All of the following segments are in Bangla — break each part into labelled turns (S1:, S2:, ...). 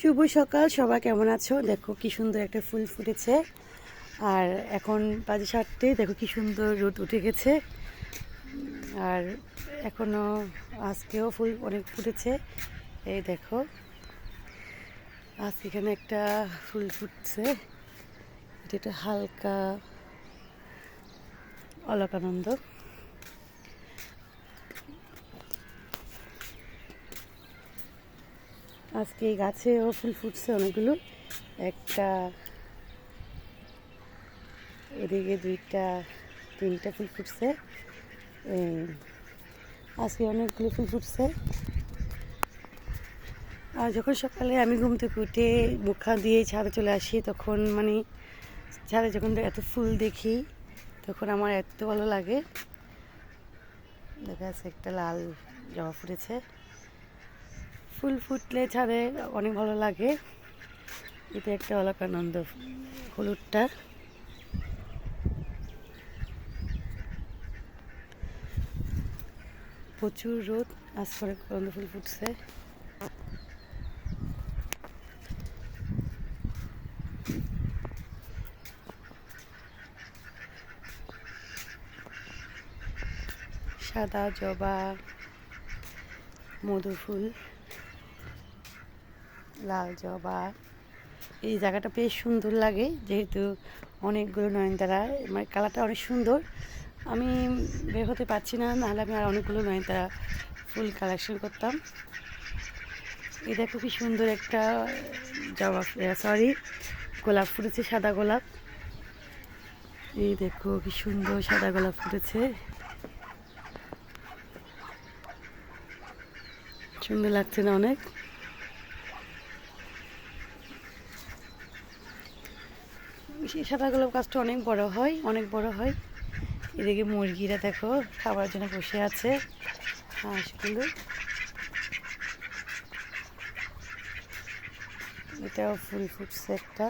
S1: শুভ সকাল, সবাই কেমন আছো? দেখো কি সুন্দর একটা ফুল ফুটেছে। আর এখন বাজে সাতটে, দেখো কি সুন্দর রোদ উঠে গেছে। আর এখনও আজকেও ফুল অনেক ফুটেছে। এই দেখো, আজকে এখানে একটা ফুল ফুটছে। এটা হালকা, অলকানন্দ। আজকে এই গাছেও ফুল ফুটছে অনেকগুলো। একটা এদিকে দুইটা, তিনটা ফুল ফুটছে। আজকে অনেকগুলো ফুল ফুটছে। আর যখন সকালে আমি ঘুম থেকে উঠে মুখ দিয়ে ছাদে চলে আসি, তখন মানে ছাদে যখন এত ফুল দেখি, তখন আমার এত ভালো লাগে। দেখা যাচ্ছে একটা লাল জবা ফুটেছে। ফুল ফুটলে ছাদে অনেক ভালো লাগে। এটা একটা অলকানন্দ হলুদটা। প্রচুর রোদ, আজ করে করন্দ ফুল ফুটছে। সাদা জবা মধু ফুল লাল জবা। এই জায়গাটা বেশ সুন্দর লাগে, যেহেতু অনেকগুলো নয়নতারা মানে কালারটা অনেক সুন্দর। আমি বের হতে পারছি না নাহলে আমি আর অনেকগুলো নয়নতারা ফুল কালেকশন করতাম। দেখো কি সুন্দর একটা জবা সরি গোলাপ ফুটেছে, সাদা গোলাপ। এই দেখো কি সুন্দর সাদা গোলাপ ফুটেছে। সুন্দর লাগছে না অনেক? সেই সাদা গোলাপ গাছটা অনেক বড় হয়, অনেক বড় হয়। এদিকে মুরগিরা দেখো খাবার জন্য বসে আছে। হাঁসগুলো এটাও ফুল ফুটছে একটা।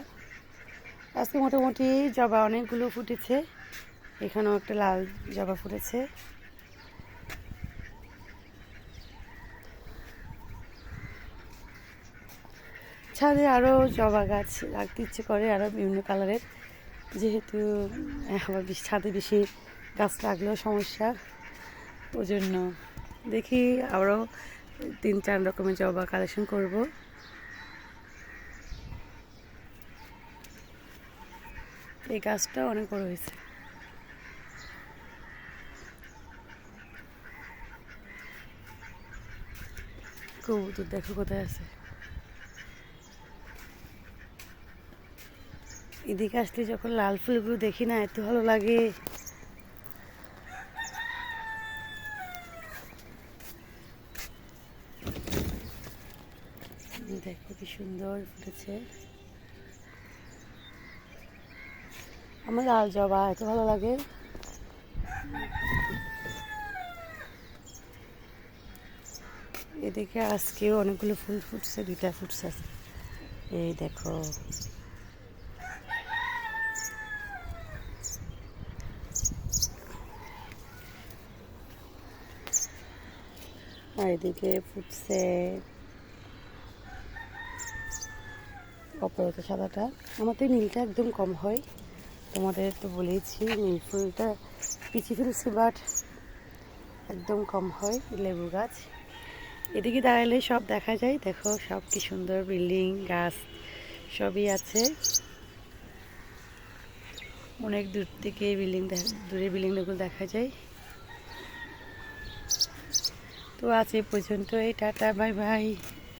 S1: আজকে মোটামুটি জবা অনেকগুলো ফুটেছে। এখানেও একটা লাল জবা ফুটেছে। ছাদে আরও জবা গাছ রাখতে ইচ্ছে করে আরও বিভিন্ন কালারের। যেহেতু আবার ছাদে বেশি গাছ লাগলেও সমস্যা। ওই জন্য দেখি আরও তিন চার রকমের জবা কালেকশন করব। এই গাছটা অনেক বড় হয়েছে। কবুতর দেখো কোথায় আছে। এদিকে আসলে যখন লাল ফুলগুলো দেখি না, এত ভালো লাগে। দেখো কি সুন্দর ফুটেছে। আমার লাল জবা, এত ভালো লাগে। এদিকে আজকেও অনেকগুলো ফুল ফুটছে, দুইটা ফুটছে। এই দেখো। আর এদিকে ফুটছে। অপরত সাদাটা। আমাদের নীলটা একদম কম হয়। তোমাদের তো বলেইছি নীল ফুলটা পিছিয়ে ফেলছি বাট একদম কম হয় লেবু গাছ। এদিকে দাঁড়ালে সব দেখা যায়। দেখো সব কি সুন্দর বিল্ডিং, গাছ, সবই আছে। অনেক দূর থেকে বিল্ডিং দূরে বিল্ডিংগুলো দেখা যায়। তো আজ এই পর্যন্ত এই টাটা বাই বাই